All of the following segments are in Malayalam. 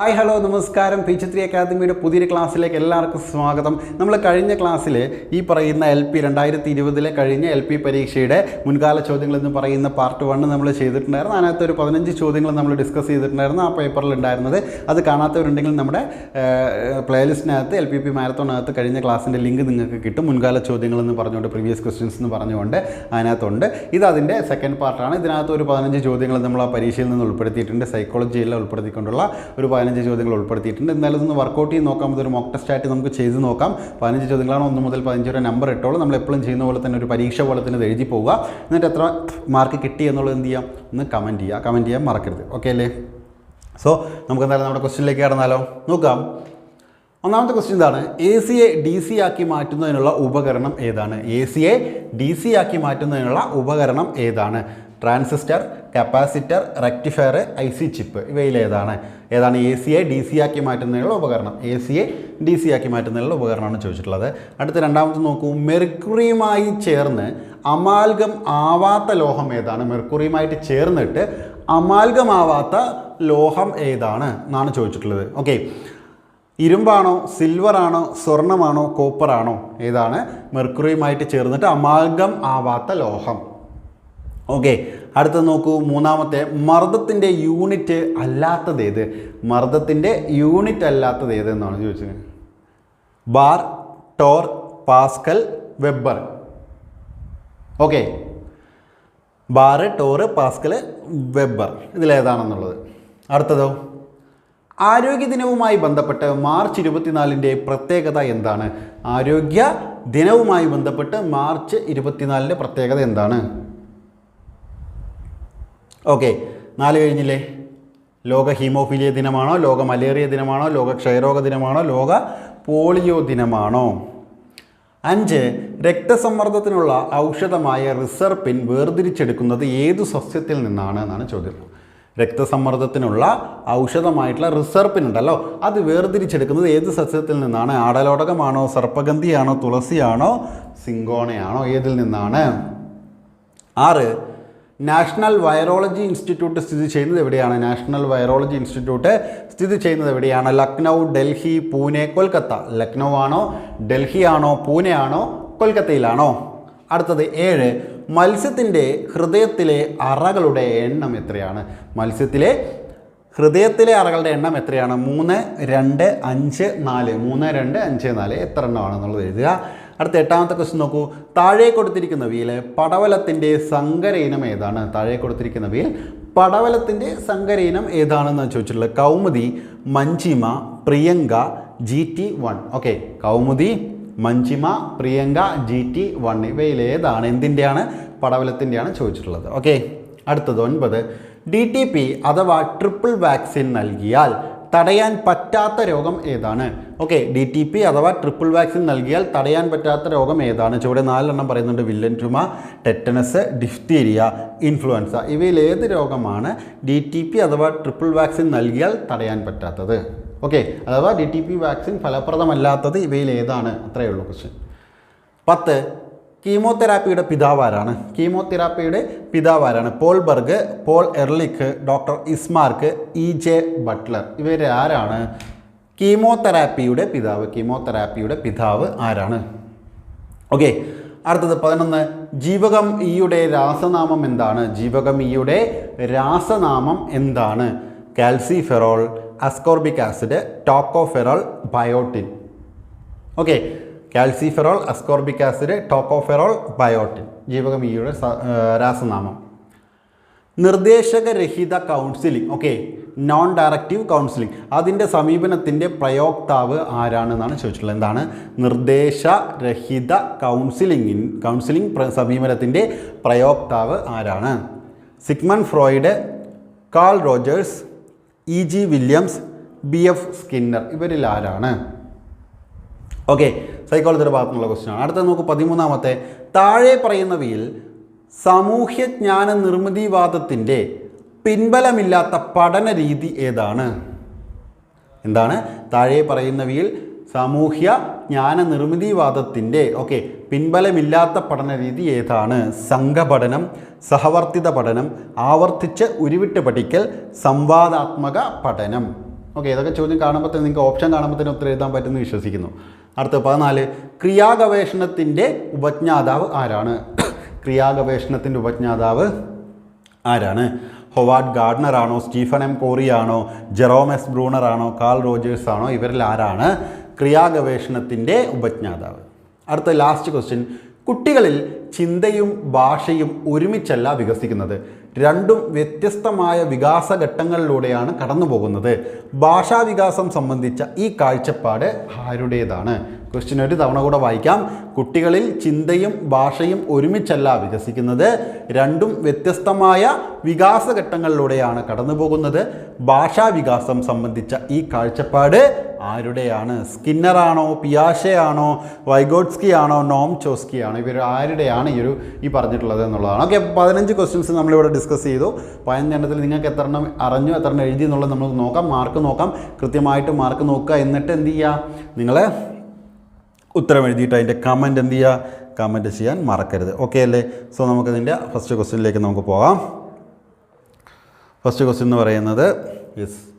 ഹായ് ഹലോ നമസ്കാരം. പി ചിത്രി അക്കാദമിയുടെ പുതിയൊരു ക്ലാസ്സിലേക്ക് എല്ലാവർക്കും സ്വാഗതം. നമ്മൾ കഴിഞ്ഞ ക്ലാസ്സിൽ ഈ പറയുന്ന എൽ പി രണ്ടായിരത്തി ഇരുപതിലെ കഴിഞ്ഞ എൽ പി പരീക്ഷയുടെ മുൻകാല ചോദ്യങ്ങൾ എന്ന് പറയുന്ന പാർട്ട് വൺ നമ്മൾ ചെയ്തിട്ടുണ്ടായിരുന്നു. അതിനകത്ത് ഒരു പതിനഞ്ച് ചോദ്യങ്ങൾ നമ്മൾ ഡിസ്കസ് ചെയ്തിട്ടുണ്ടായിരുന്നു ആ പേപ്പറിൽ ഉണ്ടായിരുന്നത്. അത് കാണാത്തവരുണ്ടെങ്കിൽ നമ്മുടെ പ്ലേലിസ്റ്റിനകത്ത് എൽ പി പി മാരത്തോണകത്ത് കഴിഞ്ഞ ക്ലാസ്സിന്റെ ലിങ്ക് നിങ്ങൾക്ക് കിട്ടും. മുൻകാല ചോദ്യങ്ങൾ എന്ന് പറഞ്ഞുകൊണ്ട് പ്രീവിയസ് ക്വസ്റ്റ്യൻസ് എന്ന് പറഞ്ഞുകൊണ്ട് അതിനകത്തുണ്ട്. ഇത് അതിന്റെ സെക്കൻഡ് പാർട്ടാണ് ഇതിനകത്ത് ഒരു പതിനഞ്ച് ചോദ്യങ്ങൾ നമ്മൾ ആ പരീക്ഷയിൽ നിന്ന് ഉൾപ്പെടുത്തിയിട്ടുണ്ട്. സൈക്കോളജിയെല്ലാം ഉൾപ്പെടുത്തിക്കൊണ്ടുള്ള ഒരു പതിനഞ്ച് ചോദ്യങ്ങൾ ഉൾപ്പെടുത്തിയിട്ടുണ്ട്. എന്തായാലും ഇതൊന്ന് വർക്കൗട്ട് ചെയ്ത് നോക്കാം. ഇതൊരു മോക്ക് ടെസ്റ്റ് ആയിട്ട് നമുക്ക് ചെയ്ത് നോക്കാം. പതിനഞ്ച് ചോദ്യങ്ങളാണ് ഒന്ന് മുതൽ പതിനഞ്ച് വരെ നമ്പർ ഇട്ടോളൂ. നമ്മൾ എപ്പോഴും ചെയ്യുന്ന പോലെ തന്നെ ഒരു പരീക്ഷ പോലെ തന്നെ എഴുതി പോവുക. എന്നിട്ട് എത്ര മാർക്ക് കിട്ടി എന്നുള്ളത് എന്ത് ചെയ്യാം? ഒന്ന് കമന്റ് ചെയ്യുക. കമന്റ് ചെയ്യാൻ മറക്കരുത്. ഓക്കെ അല്ലേ? സോ നമുക്ക് എന്തായാലും നമ്മുടെ ക്വസ്റ്റ്യനിലേക്ക് കടന്നാലോ? നോക്കാം. ഒന്നാമത്തെ ക്വസ്റ്റ്യൻ എന്താണ് എ സിയെ ഡി സി ആക്കി മാറ്റുന്നതിനുള്ള ഉപകരണം ഏതാണ്? എ സിയെ ഡി സി ആക്കി മാറ്റുന്നതിനുള്ള ഉപകരണം ഏതാണ്? Transistor capacitor rectifier I C chip ഇവയിൽ ഏതാണ് ഏതാണ് എ സിയെ ഡി സി ആക്കി മാറ്റുന്നതിനുള്ള ഉപകരണം? എ സിയെ ഡി സി ആക്കി മാറ്റുന്നതിനുള്ള ഉപകരണമാണ് ചോദിച്ചിട്ടുള്ളത്. അടുത്ത രണ്ടാമത്തെ നോക്കൂ. മെർക്കുറിയുമായി ചേർന്ന് അമാൽഗം ആവാത്ത ലോഹം ഏതാണ്? മെർക്കുറിയുമായിട്ട് ചേർന്നിട്ട് അമാൽഗമാവാത്ത ലോഹം ഏതാണ് എന്നാണ് ചോദിച്ചിട്ടുള്ളത്. ഓക്കെ. ഇരുമ്പാണോ സിൽവറാണോ സ്വർണമാണോ കോപ്പറാണോ? ഏതാണ്? മെർക്കുറിയുമായിട്ട് ചേർന്നിട്ട് അമാൽഗം ആവാത്ത ലോഹം. ഓക്കെ അടുത്ത നോക്കൂ. മൂന്നാമത്തെ മർദ്ദത്തിന്റെ യൂണിറ്റ് അല്ലാത്തത് ഏത്? മർദ്ദത്തിന്റെ യൂണിറ്റ് അല്ലാത്തത് ഏത് എന്നാണ് ചോദിച്ചത്? Bar torr pascal weber okay bar torr pascal weber ഇതിലേതാണെന്നുള്ളത് അടുത്തതോ? ആരോഗ്യ ദിനവുമായി ബന്ധപ്പെട്ട് മാർച്ച് ഇരുപത്തിനാലിന്റെ പ്രത്യേകത എന്താണ്? ആരോഗ്യ ദിനവുമായി ബന്ധപ്പെട്ട് മാർച്ച് ഇരുപത്തിനാലിന്റെ പ്രത്യേകത എന്താണ്? ഓക്കെ നാല് കഴിഞ്ഞില്ലേ? ലോക ഹീമോഫീലിയ ദിനമാണോ? ലോക മലേറിയ ദിനമാണോ? ലോക ക്ഷയരോഗ ദിനമാണോ? ലോക പോളിയോ ദിനമാണോ? അഞ്ച് രക്തസമ്മർദ്ദത്തിനുള്ള ഔഷധമായ റിസർപ്പിൻ വേർതിരിച്ചെടുക്കുന്നത് ഏതു സസ്യത്തിൽ നിന്നാണ് എന്നാണ് ചോദ്യം. രക്തസമ്മർദ്ദത്തിനുള്ള ഔഷധമായിട്ടുള്ള റിസർപ്പിൻ ഉണ്ടല്ലോ അത് വേർതിരിച്ചെടുക്കുന്നത് ഏത് സസ്യത്തിൽ നിന്നാണ്? ആടലോടകമാണോ സർപ്പഗന്ധിയാണോ തുളസിയാണോ സിങ്കോണയാണോ ഏതിൽ നിന്നാണ്? ആറ് നാഷണൽ വൈറോളജി ഇൻസ്റ്റിറ്റ്യൂട്ട് സ്ഥിതി ചെയ്യുന്നത് എവിടെയാണ്? നാഷണൽ വൈറോളജി ഇൻസ്റ്റിറ്റ്യൂട്ട് സ്ഥിതി ചെയ്യുന്നത് എവിടെയാണ്? ലക്നൗ ഡൽഹി പൂനെ കൊൽക്കത്ത. ലക്നൗ ആണോ ഡൽഹി ആണോ പൂനെ ആണോ കൊൽക്കത്തയിലാണോ? അടുത്തത് ഏഴ്. മത്സ്യത്തിന്റെ ഹൃദയത്തിലെ അറകളുടെ എണ്ണം എത്രയാണ്? മത്സ്യത്തിലെ ഹൃദയത്തിലെ അറകളുടെ എണ്ണം എത്രയാണ്? മൂന്ന് രണ്ട് അഞ്ച് നാല്. മൂന്ന് രണ്ട് അഞ്ച് നാല്. എത്ര എണ്ണമാണെന്നുള്ളത് എഴുതുക. അടുത്ത എട്ടാമത്തെ ക്വസ്റ്റ്യൻ നോക്കൂ. താഴെ കൊടുത്തിരിക്കുന്നവയിൽ പടവലത്തിന്റെ സങ്കര ഇനം ഏതാണ്? താഴെ കൊടുത്തിരിക്കുന്നവയിൽ പടവലത്തിന്റെ സങ്കര ഇനം ഏതാണെന്ന് ചോദിച്ചിട്ടുള്ളത്? Kaumudi Manjima Priyanka G T one okay Kaumudi Manjima Priyanka G T one ഇവയിൽ ഏതാണ്? എന്തിന്റെയാണ്? പടവലത്തിന്റെയാണ് ചോദിച്ചിട്ടുള്ളത്. ഓക്കെ അടുത്തത് ഒൻപത്. ഡി ടി പി അഥവാ ട്രിപ്പിൾ വാക്സിൻ നൽകിയാൽ തടയാൻ പറ്റാത്ത രോഗം ഏതാണ്? ഓക്കെ ഡി ടി പി അഥവാ ട്രിപ്പിൾ വാക്സിൻ നൽകിയാൽ തടയാൻ പറ്റാത്ത രോഗം ഏതാണ്? ചുവടെ നാലെണ്ണം പറയുന്നുണ്ട് വില്ലൻ ചുമ ടെറ്റനസ് ഡിഫ്തീരിയ ഇൻഫ്ലുവൻസ ഇവയിൽ ഏത് രോഗമാണ് ഡി ടി പി അഥവാ ട്രിപ്പിൾ വാക്സിൻ നൽകിയാൽ തടയാൻ പറ്റാത്തത്? ഓക്കെ അഥവാ ഡി ടി പി വാക്സിൻ ഫലപ്രദമല്ലാത്തത് ഇവയിൽ ഏതാണ്? അത്രയേ ഉള്ളൂ ക്വസ്റ്റ്യൻ പത്ത് കീമോതെറാപ്പിയുടെ പിതാവാരാണ്. കീമോതെറാപ്പിയുടെ പിതാവാരാണ് Paul Berg Paul Ehrlich doctor Esmarch E J Butler. ഇവരെ ആരാണ്? കീമോതെറാപ്പിയുടെ പിതാവ്. കീമോതെറാപ്പിയുടെ പിതാവ് ആരാണ്? ഓക്കെ അടുത്തത് പതിനൊന്ന്. ജീവകം ഇയുടെ രാസനാമം എന്താണ്? ജീവകം ഇയുടെ രാസനാമം എന്താണ്? Calciferol ascorbic acid tocopherol biotin. Okay calciferol ascorbic acid tocopherol biotin ജീവകം ഇയുടെ രാസനാമം. നിർദ്ദേശകരഹിത counselling okay non directive counselling അതിന്റെ സമീപനത്തിന്റെ പ്രയോക്താവ് ആരാണെന്നാണ് ചോദിച്ചിട്ടുള്ളത്? എന്താണ്? നിർദ്ദേശരഹിത കൗൺസിലിംഗിൻ കൗൺസിലിംഗ് സമീപനത്തിന്റെ പ്രയോക്താവ് ആരാണ്? Sigmund Freud Carl Rogers E G Williams B F Skinner. ഇവരിൽ ആരാണ്? ഓക്കെ സൈക്കോളജിയുടെ ഭാഗത്തുനിന്നുള്ള ക്വസ്റ്റ്യനാണ് അടുത്ത നോക്ക് പതിമൂന്നാമത്തെ. താഴെ പറയുന്നവയിൽ സാമൂഹ്യജ്ഞാന നിർമ്മിതിവാദത്തിന്റെ പിൻബലമില്ലാത്ത പഠന രീതി ഏതാണ്? എന്താണ്? താഴെ പറയുന്നവയിൽ സാമൂഹ്യ ജ്ഞാന നിർമ്മിതിവാദത്തിന്റെ ഓക്കെ പിൻബലമില്ലാത്ത പഠന രീതി ഏതാണ്? സംഘപഠനം സഹവർത്തിത പഠനം ആവർത്തിച്ച് ഉരുവിട്ട് പഠിക്കൽ സംവാദാത്മക പഠനം. ഓക്കെ ഇതൊക്കെ ചോദ്യം കാണുമ്പോൾ നിങ്ങൾക്ക് ഓപ്ഷൻ കാണുമ്പോൾ തന്നെ ഉത്തരം എഴുതാൻ പറ്റുമെന്ന് വിശ്വസിക്കുന്നു. അടുത്ത പതിനാല് ക്രിയാഗവേഷണത്തിന്റെ ഉപജ്ഞാതാവ് ആരാണ്? ക്രിയാഗവേഷണത്തിന്റെ ഉപജ്ഞാതാവ് ആരാണ്? ഹൊവാർഡ് ഗാർഡനർ ആണോ സ്റ്റീഫൻ എം കോറി ആണോ ജെറോമസ് ബ്രൂണർ ആണോ കാൾ റോജേഴ്സ് ആണോ ഇവരിൽ ആരാണ് ക്രിയാഗവേഷണത്തിന്റെ ഉപജ്ഞാതാവ്? അടുത്ത ലാസ്റ്റ് ക്വസ്റ്റ്യൻ കുട്ടികളിൽ ചിന്തയും ഭാഷയും ഒരുമിച്ചല്ല വികസിക്കുന്നത്. രണ്ടും വ്യത്യസ്തമായ വികാസഘട്ടങ്ങളിലൂടെയാണ് കടന്നു പോകുന്നത് ഭാഷാവികാസം സംബന്ധിച്ച ഈ കാഴ്ചപ്പാട് ആരുടേതാണ്? ക്വസ്റ്റ്യൻ ഒരു തവണ കൂടെ വായിക്കാം. കുട്ടികളിൽ ചിന്തയും ഭാഷയും ഒരുമിച്ചല്ല വികസിക്കുന്നത്. രണ്ടും വ്യത്യസ്തമായ വികാസഘട്ടങ്ങളിലൂടെയാണ് കടന്നു പോകുന്നത് ഭാഷാവികാസം സംബന്ധിച്ച ഈ കാഴ്ചപ്പാട് ആരുടെയാണ്? സ്കിന്നറാണോ? പിയാഷയാണോ? വൈഗോട്സ്കി ആണോ നോം ചോസ്കി ആണോ ഇവർ ആരുടെയാണ് ഈ ഒരു ഈ പറഞ്ഞിട്ടുള്ളത് എന്നുള്ളതാണ്. ഓക്കെ പതിനഞ്ച് ക്വസ്റ്റ്യൻസ് നമ്മളിവിടെ ഡിസ്കസ് ചെയ്തു. പതിനഞ്ചെണ്ണത്തിൽ നിങ്ങൾക്ക് എത്ര എണ്ണം അറിഞ്ഞു എത്ര എണ്ണം എഴുതി എന്നുള്ളത് നമ്മൾ നോക്കാം. മാർക്ക് നോക്കാം. കൃത്യമായിട്ട് മാർക്ക് നോക്കുക. എന്നിട്ട് എന്ത് ചെയ്യുക നിങ്ങൾ ഉത്തരം എഴുതിയിട്ട് അതിന്റെ കമന്റ് എന്ത് ചെയ്യുക കമന്റ് ചെയ്യാൻ മറക്കരുത്. ഓക്കെ അല്ലേ? സോ നമുക്ക് നമുക്കതിന്റെ ഫസ്റ്റ് ക്വസ്റ്റ്യനിലേക്ക് നമുക്ക് പോകാം. ഫസ്റ്റ് ക്വസ്റ്റ്യൻ എന്ന് പറയുന്നത് യെസ്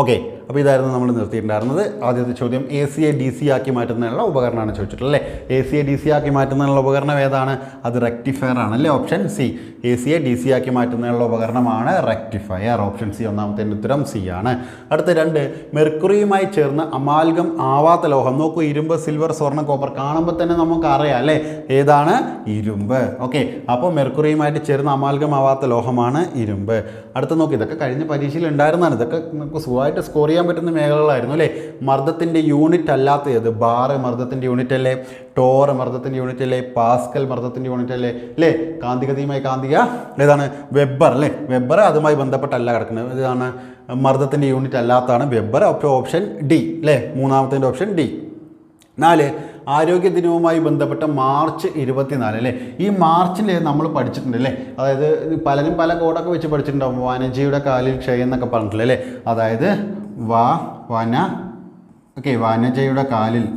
ഓക്കെ അപ്പോൾ ഇതായിരുന്നു നമ്മൾ നിർത്തിയിട്ടുണ്ടായിരുന്നത്. ആദ്യത്തെ ചോദ്യം A C A D C ആക്കി മാറ്റുന്നതിനുള്ള ഉപകരണമാണ് ചോദിച്ചിട്ടുള്ളത് അല്ലേ? A C A D C ആക്കി മാറ്റുന്നതിനുള്ള ഉപകരണം ഏതാണ്? അത് റെക്ടിഫയർ ആണ് അല്ലേ? Option C A C A D C ആക്കി മാറ്റുന്നതിനുള്ള ഉപകരണമാണ് റെക്ടിഫയർ ഓപ്ഷൻ സി ഒന്നാമത്തെ ഉത്തരം സി ആണ്. അടുത്ത രണ്ട് മെർക്കുറിയുമായി ചേർന്ന് അമാൽഗം ആവാത്ത ലോഹം. നോക്കൂ ഇരുമ്പ് സിൽവർ സ്വർണ കോപ്പർ കാണുമ്പോൾ തന്നെ നമുക്ക് അറിയാം അല്ലേ? ഏതാണ്? ഇരുമ്പ്. ഓക്കെ അപ്പോൾ മെർക്കുറിയുമായിട്ട് ചേർന്ന് അമാൽഗം ആവാത്ത ലോഹമാണ് ഇരുമ്പ്. അടുത്ത നോക്കി ഇതൊക്കെ കഴിഞ്ഞ പരീക്ഷയിൽ ഉണ്ടായിരുന്നതാണ്. ഇതൊക്കെ നമുക്ക് സുഖമായിട്ട് സ്കോർ ചെയ്യാൻ പറ്റുന്ന മേഖലകളായിരുന്നു അല്ലേ? മർദ്ദത്തിന്റെ യൂണിറ്റ് അല്ലാത്ത ഏത് ബാറ് മർദ്ദത്തിന്റെ യൂണിറ്റ് അല്ലേ? ടോർ മർദ്ദത്തിന്റെ യൂണിറ്റ് അല്ലേ? പാസ്കൽ മർദ്ദത്തിന്റെ യൂണിറ്റ് അല്ലേ? അല്ലേ? കാന്തികതയുമായി കാന്തിക ഏതാണ് വെബ്ബർ അല്ലേ? വെബ്ബർ അതുമായി ബന്ധപ്പെട്ടല്ല കിടക്കുന്നത്. ഇതാണ് മർദ്ദത്തിന്റെ യൂണിറ്റ് അല്ലാത്തതാണ് വെബ്ബർ. അപ്പോൾ ഓപ്ഷൻ ഡി അല്ലേ? മൂന്നാമത്തെ ഓപ്ഷൻ ഡി. നാല് ആരോഗ്യ ദിനവുമായി ബന്ധപ്പെട്ട മാർച്ച് ഇരുപത്തിനാല് അല്ലേ? ഈ മാർച്ചിൽ നമ്മൾ പഠിച്ചിട്ടുണ്ട് അല്ലേ? അതായത് പലരും പല കോഡൊക്കെ വെച്ച് പഠിച്ചിട്ടുണ്ടാവും. വനജയുടെ കാലിൽ ക്ഷയം എന്നൊക്കെ പറഞ്ഞിട്ടില്ലേ അല്ലേ? അതായത് വ വന ഓക്കെ വനജയുടെ കാലിൽ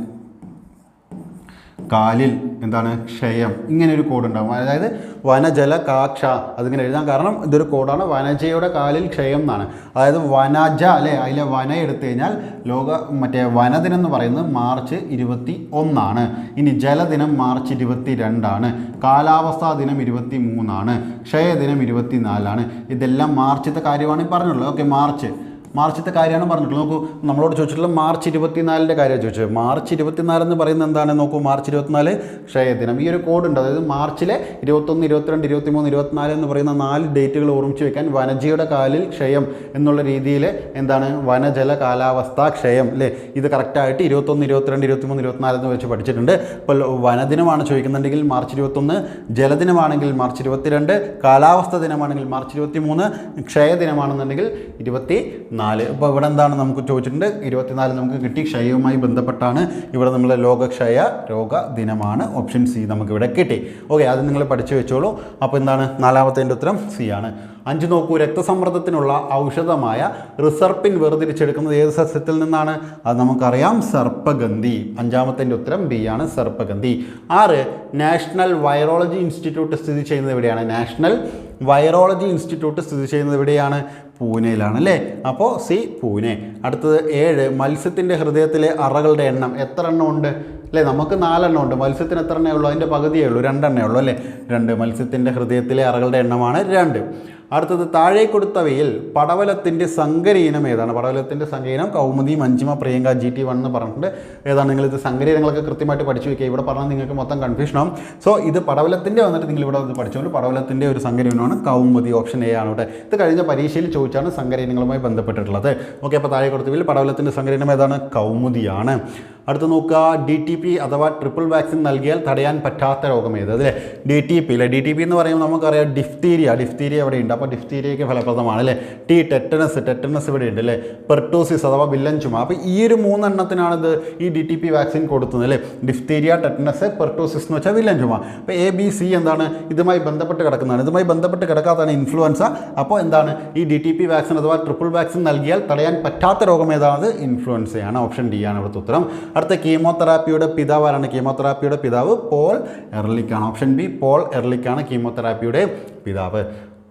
കാലിൽ എന്താണ് ക്ഷയം ഇങ്ങനെ ഒരു കോഡ് ഉണ്ടാകും അതായത് വനജല കാക്ഷ അതിങ്ങനെ എഴുതാൻ കാരണം ഇതൊരു കോഡാണ് വനജയുടെ കാലിൽ ക്ഷയം എന്നാണ്. അതായത് വനജ അല്ലേ? അതിലെ വന എടുത്തു കഴിഞ്ഞാൽ ലോക മറ്റേ വനദിനം എന്ന് പറയുന്നത് മാർച്ച് ഇരുപത്തി ഒന്നാണ് ഇനി ജലദിനം മാർച്ച് ഇരുപത്തി രണ്ടാണ് കാലാവസ്ഥാ ദിനം ഇരുപത്തി മൂന്നാണ് ക്ഷയദിനം ഇരുപത്തി നാലാണ് ഇതെല്ലാം മാർച്ചിത്തെ കാര്യമാണ് പറഞ്ഞുള്ളത് ഓക്കെ മാർച്ച്. മാർച്ചത്തെ കാര്യമാണ് പറഞ്ഞിട്ടുള്ളത്. നോക്കൂ നമ്മളോട് ചോദിച്ചിട്ടുള്ള മാർച്ച് ഇരുപത്തിനാലിന്റെ കാര്യം ചോദിച്ചത്. മാർച്ച് ഇരുപത്തിനാല് എന്ന് പറയുന്നത് എന്താണ്? നോക്കൂ മാർച്ച് ഇരുപത്തിനാല് ക്ഷയദിനം ഈ ഒരു കോഡ് ഉണ്ട്. അതായത് മാർച്ചിലെ ഇരുപത്തൊന്ന് ഇരുപത്തിരണ്ട് ഇരുപത്തിമൂന്ന് ഇരുപത്തിനാല് എന്ന് പറയുന്ന നാല് ഡേറ്റുകൾ ഓർമ്മിച്ച് വെക്കാൻ വനജയുടെ കാലിൽ ക്ഷയം എന്നുള്ള രീതിയിൽ എന്താണ്? വനജല കാലാവസ്ഥ ക്ഷയം അല്ലേ ഇത് കറക്റ്റായിട്ട് ഇരുപത്തൊന്ന് ഇരുപത്തിരണ്ട് ഇരുപത്തിമൂന്ന് ഇരുപത്തിനാല് എന്ന് വെച്ച് പഠിച്ചിട്ടുണ്ട്. ഇപ്പോൾ വനദിനമാണ് ചോദിക്കുന്നുണ്ടെങ്കിൽ മാർച്ച് ഇരുപത്തൊന്ന് ജലദിനമാണെങ്കിൽ മാർച്ച് ഇരുപത്തിരണ്ട് കാലാവസ്ഥ ദിനമാണെങ്കിൽ മാർച്ച് ഇരുപത്തി മൂന്ന് ക്ഷയദിനമാണെന്നുണ്ടെങ്കിൽ ഇരുപത്തി നാല് ഇപ്പോൾ ഇവിടെ എന്താണ് നമുക്ക് ചോദിച്ചിട്ടുണ്ട്? ഇരുപത്തിനാല് നമുക്ക് കിട്ടി. ക്ഷയവുമായി ബന്ധപ്പെട്ടാണ് ഇവിടെ നമ്മൾ ലോകക്ഷയ രോഗ ദിനമാണ്. ഓപ്ഷൻ സി നമുക്കിവിടെ കിട്ടി. ഓക്കെ അത് നിങ്ങൾ പഠിച്ചു വെച്ചോളൂ. അപ്പോൾ എന്താണ്? നാലാമത്തെ ഉത്തരം സി ആണ്. അഞ്ച് നോക്കൂ. രക്തസമ്മർദ്ദത്തിനുള്ള ഔഷധമായ റിസർപ്പിൻ വേർതിരിച്ചെടുക്കുന്നത് ഏത് സസ്യത്തിൽ നിന്നാണ്? അത് നമുക്കറിയാം. സർപ്പഗന്ധി. അഞ്ചാമത്തെ ഉത്തരം ബി ആണ്. സർപ്പഗന്ധി. ആറ് നാഷണൽ വൈറോളജി ഇൻസ്റ്റിറ്റ്യൂട്ട് സ്ഥിതി ചെയ്യുന്നത് എവിടെയാണ്? നാഷണൽ വൈറോളജി ഇൻസ്റ്റിറ്റ്യൂട്ട് സ്ഥിതി ചെയ്യുന്നത് എവിടെയാണ്? പൂനെയിലാണ് അല്ലേ അപ്പോൾ സി പൂനെ. അടുത്തത് ഏഴ് മത്സ്യത്തിന്റെ ഹൃദയത്തിലെ അറകളുടെ എണ്ണം എത്ര എണ്ണം ഉണ്ട്? അല്ലേ? നമുക്ക് നാലെണ്ണം ഉണ്ട്. മത്സ്യത്തിന് എത്ര എണ്ണേ ഉള്ളൂ? അതിന്റെ പകുതിയേ ഉള്ളൂ. രണ്ടെണ്ണേ ഉള്ളൂ അല്ലേ? രണ്ട്. മത്സ്യത്തിന്റെ ഹൃദയത്തിലെ അറകളുടെ എണ്ണമാണ് രണ്ട്. അടുത്തത് താഴെ കൊടുത്തവയിൽ പടവലത്തിന്റെ സങ്കരയിനം ഏതാണ്? പടവലത്തിന്റെ സങ്കരയിനം Kaumudi Manjima Priyanka G T one എന്ന് പറഞ്ഞിട്ടുണ്ട്. ഏതാണ് നിങ്ങൾ ഇത് സങ്കരയിനങ്ങളൊക്കെ കൃത്യമായിട്ട് പഠിച്ചു വയ്ക്കുക ഇവിടെ പറഞ്ഞാൽ നിങ്ങൾക്ക് മൊത്തം കൺഫ്യൂഷൻ സോ ഇത് പടവലത്തിന്റെ വന്നിട്ട് നിങ്ങൾ ഇവിടെ വന്ന് പഠിച്ചുകൊണ്ട് പടവലത്തിന്റെ ഒരു സങ്കരയിനമാണ് കൗമുദി ഓപ്ഷൻ എ ആണ് ഇവിടെ. ഇത് കഴിഞ്ഞ പരീക്ഷയിൽ ചോദിച്ചാണ് സങ്കരയിനങ്ങളുമായി ബന്ധപ്പെട്ടിട്ടുള്ളത്. ഓക്കെ അപ്പോൾ താഴെ കൊടുത്തവയിൽ പടവലത്തിന്റെ സങ്കരയിനം ഏതാണ്? കൗമുദിയാണ്. അടുത്ത് നോക്കുക ഡി ടി പി അഥവാ ട്രിപ്പിൾ വാക്സിൻ നൽകിയാൽ തടയാൻ പറ്റാത്ത രോഗം ഏത് അല്ലേ? ഡി ടി പി അല്ലേ ഡി ടി പി എന്ന് പറയുമ്പോൾ നമുക്കറിയാം ഡിഫ്തീരിയ ഡിഫ്തീരിയ എവിടെയുണ്ട്? അപ്പോൾ ഡിഫ്തീരിയയ്ക്ക് ഫലപ്രദമാണ് അല്ലേ? ടി ടെറ്റനസ് ടെറ്റനസ് ഇവിടെ ഉണ്ട് അല്ലേ? പെർട്ടോസിസ് അഥവാ വില്ലൻ ചുമ അപ്പോൾ ഈ ഒരു മൂന്നെണ്ണത്തിനാണിത് ഈ ഡി ടി പി വാക്സിൻ കൊടുക്കുന്നത് അല്ലേ? ഡിഫ്തീരിയ ടെറ്റനസ് പെർട്ടോസിസ് എന്ന് വെച്ചാൽ വില്ലൻ ചുമ അപ്പോൾ എ ബി സി എന്താണ്? ഇതുമായി ബന്ധപ്പെട്ട് കിടക്കുന്നതാണ്. ഇതുമായി ബന്ധപ്പെട്ട് കിടക്കാത്തതാണ് ഇൻഫ്ലുവൻസ അപ്പോൾ എന്താണ്? ഈ ഡി ടി പി വാക്സിൻ അഥവാ ട്രിപ്പിൾ വാക്സിൻ നൽകിയാൽ തടയാൻ പറ്റാത്ത രോഗം ഏതാണ് ഇൻഫ്ലുവൻസയാണ് ഓപ്ഷൻ ഡി ആണ് ഇവിടുത്തെ ഉത്തരം. അടുത്ത കീമോതെറാപ്പിയുടെ പിതാവ് ആരാണ് കീമോതെറാപ്പിയുടെ പിതാവ് പോൾ എർലിക്കാണ്. ഓപ്ഷൻ ബി പോൾ എർലിക്കാണ് കീമോതെറാപ്പിയുടെ പിതാവ്.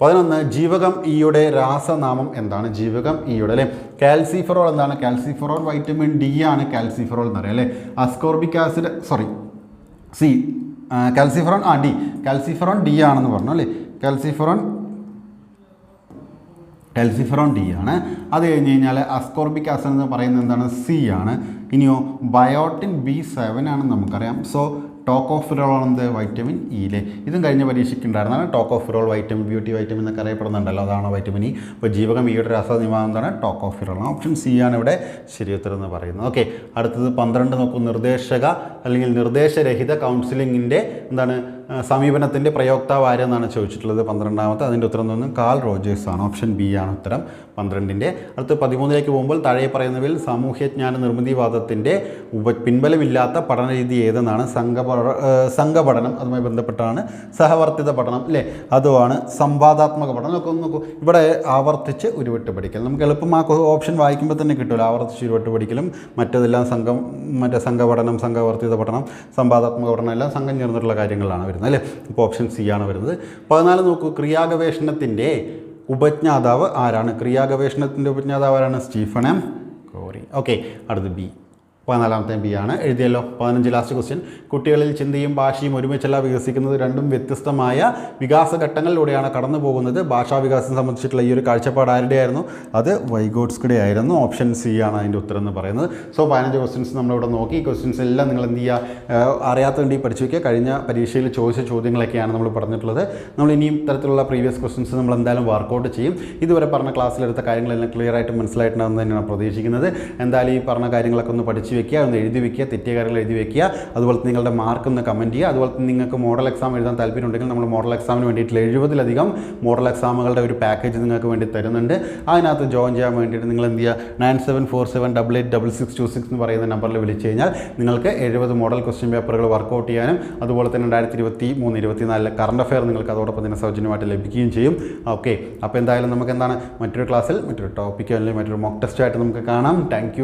പതിനൊന്ന് ജീവകം ഇയുടെ രാസനാമം എന്താണ്? ജീവകം ഇയുടെ അല്ലേ? കാൽസിഫറോൾ എന്താണ്? കാൽസിഫറോൾ വൈറ്റമിൻ ഡി ആണ് കാൽസിഫറോൾ എന്ന് പറയുക അല്ലേ? Ascorbic acid sorry C calciferol ആ ഡി കാൽസിഫറോൺ ഡി ആണെന്ന് പറഞ്ഞു അല്ലേ? കാൽസിഫറോൺ കാൽസിഫറോൺ ഡി ആണ്. അത് കഴിഞ്ഞ് കഴിഞ്ഞാൽ അസ്കോർബിക് ആസിഡ് എന്ന് പറയുന്നത് എന്താണ്? സി ആണ്. ഇനിയോ ബയോട്ടിൻ ബി സെവൻ ആണെന്ന് നമുക്കറിയാം. സോ ടോക്കോഫിറോൾ എന്ത്? വൈറ്റമിൻ ഇയിലെ ഇതും കഴിഞ്ഞ പരീക്ഷയ്ക്ക് ഉണ്ടായിരുന്നതാണ് ടോക്കോഫിറോൾ വൈറ്റമിൻ ബ്യൂട്ടി വൈറ്റമിൻ എന്നൊക്കെ അറിയപ്പെടുന്നുണ്ടല്ലോ. അതാണ് വൈറ്റമിൻ ഇ അപ്പോൾ ജീവകം ഇയുടെ ടോക്ക് എന്താണ്? ടോക്കോഫിറോൾ ഓപ്ഷൻ സി ആണ്. ഇവിടെ ശരിയുത്തരം എന്ന് പറയുന്നത്. ഓക്കെ അടുത്തത് പന്ത്രണ്ട് നോക്കൂ. നിർദ്ദേശക അല്ലെങ്കിൽ നിർദ്ദേശരഹിത കൗൺസിലിങ്ങിന്റെ എന്താണ്? സമീപനത്തിന്റെ പ്രയോക്താവ് ആരെന്നാണ് ചോദിച്ചിട്ടുള്ളത്? പന്ത്രണ്ടാമത്തെ അതിന്റെ ഉത്തരം എന്ന് കാൽ റോജേഴ്സ് ആണ്. ഓപ്ഷൻ ബി ആണ് ഉത്തരം. പന്ത്രണ്ടിന്റെ. അടുത്ത് പതിമൂന്നിലേക്ക് പോകുമ്പോൾ താഴെ പറയുന്നവയിൽ സാമൂഹ്യജ്ഞാന നിർമ്മിതിവാദത്തിന്റെ ഉപ പിൻബലമില്ലാത്ത പഠന രീതി ഏതെന്നാണ് സംഘ സംഘപഠനം. അതുമായി ബന്ധപ്പെട്ടാണ് സഹവർത്തിത പഠനം അല്ലേ? അതുമാണ് സംവാദാത്മക പഠനം. ഒക്കെ നോക്കൂ. ഇവിടെ ആവർത്തിച്ച് ഉരുവിട്ട് പഠിക്കൽ. നമുക്ക് എളുപ്പം ആ ഓപ്ഷൻ വായിക്കുമ്പോൾ തന്നെ കിട്ടുമല്ലോ. ആവർത്തിച്ച് ഉരുവിട്ട് പഠിക്കലും മറ്റതെല്ലാം സംഘം മറ്റേ സംഘപഠനം സംഘവർത്തിത പഠനം സംവാദാത്മക പഠനം എല്ലാം സംഘം ചേർന്നിട്ടുള്ള കാര്യങ്ങളാണ് വരുന്നത് അല്ലേ? ഇപ്പോൾ ഓപ്ഷൻ സി ആണ് വരുന്നത്. പതിനാല് നോക്കൂ. ക്രിയാഗവേഷണത്തിന്റെ ഉപജ്ഞാതാവ് ആരാണ്? ക്രിയാഗവേഷണത്തിന്റെ ഉപജ്ഞാതാവ് ആരാണ്? Stephen M. കോറി. ഓക്കെ അടുത്ത് ബി. പതിനാലാമത്തെ ബി ആണ്. എഴുതിയല്ലോ പതിനഞ്ച് ലാസ്റ്റ് ക്വസ്റ്റ്യൻ കുട്ടികളിൽ ചിന്തയും ഭാഷയും ഒരുമിച്ചല്ല വികസിക്കുന്നത് രണ്ടും വ്യത്യസ്തമായ വികാസ ഘട്ടങ്ങളിലൂടെയാണ് കടന്നു പോകുന്നത്. ഭാഷാ വികാസം സംബന്ധിച്ചിട്ടുള്ള ഈ ഒരു കാഴ്ചപ്പാട് ആരുടെയായിരുന്നു? അത് വൈഗോട്സ്കുടെ ആയിരുന്നു. ഓപ്ഷൻ സി ആണ് അതിന്റെ ഉത്തരം എന്ന് പറയുന്നത്. സോ പതിനഞ്ച് ക്വസ്റ്റ്യൻസ് നമ്മളിവിടെ നോക്കി. ഈ ക്വസ്റ്റ്യൻസ് എല്ലാം നിങ്ങൾ എന്ത് ചെയ്യുക അറിയാത്തതുകൊണ്ട് പഠിച്ചു വയ്ക്കുക കഴിഞ്ഞ പരീക്ഷയിൽ ചോദിച്ച ചോദ്യങ്ങളൊക്കെയാണ് നമ്മൾ പറഞ്ഞിട്ടുള്ളത്. നമ്മൾ ഇനിയും തരത്തിലുള്ള പ്രീവിയസ് ക്വസ്റ്റ്യൻസ് നമ്മൾ എന്തായാലും വർക്കൗട്ട് ചെയ്യും. ഇതുവരെ പറഞ്ഞ ക്ലാസ്സിലെടുത്ത കാര്യങ്ങളെല്ലാം ക്ലിയർ ആയിട്ട് മനസ്സിലായിട്ടുണ്ടാകുമെന്ന് തന്നെയാണ് പ്രതീക്ഷിക്കുന്നത്. എന്തായാലും ഈ പറഞ്ഞ കാര്യങ്ങളൊക്കെ ഒന്ന് പഠിച്ചു വെക്കുക ഒന്ന് എഴുതി വെക്കുക തെറ്റിയ കാര്യങ്ങൾ എഴുതി വെക്കുക. അതുപോലെ നിങ്ങളുടെ മാർക്ക് ഒന്ന് കമന്റ് ചെയ്യുക. അതുപോലെ തന്നെ നിങ്ങൾക്ക് മോഡൽ എക്സാം എഴുതാൻ താല്പര്യമുണ്ടെങ്കിൽ നമ്മൾ മോഡൽ എക്സാമിന് വേണ്ടിയിട്ടുള്ള എഴുപതിലധികം മോഡൽ എക്സാമുകളുടെ ഒരു പാക്കേജ് നിങ്ങൾക്ക് വേണ്ടി തരുന്നുണ്ട്. അതിനകത്ത് ജോയിൻ ചെയ്യാൻ വേണ്ടിയിട്ട് നിങ്ങൾ എന്ത് ചെയ്യുക? Nine seven four seven double eight double six two six എന്ന് പറയുന്ന നമ്പറിൽ വിളിച്ചു കഴിഞ്ഞാൽ നിങ്ങൾക്ക് എഴുപത് മോഡൽ ക്വസ്റ്റ്യൻ പേപ്പറുകൾ വർക്കൗട്ട് ചെയ്യാനും അതുപോലെ തന്നെ രണ്ടായിരത്തി ഇരുപത്തി മൂന്ന് ഇരുപത്തിനാലിലെ കറണ്ട് അഫെയർ നിങ്ങൾക്ക് അതോടൊപ്പം തന്നെ സൗജന്യമായിട്ട് ലഭിക്കുകയും ചെയ്യും. ഓക്കെ അപ്പോൾ എന്തായാലും നമുക്ക് എന്താണ്? മറ്റൊരു ക്ലാസ്സിൽ മറ്റൊരു ടോപ്പിക്കോ അല്ലെങ്കിൽ മറ്റൊരു മോക്ക് ടെസ്റ്റായിട്ട് നമുക്ക് കാണാം. താങ്ക്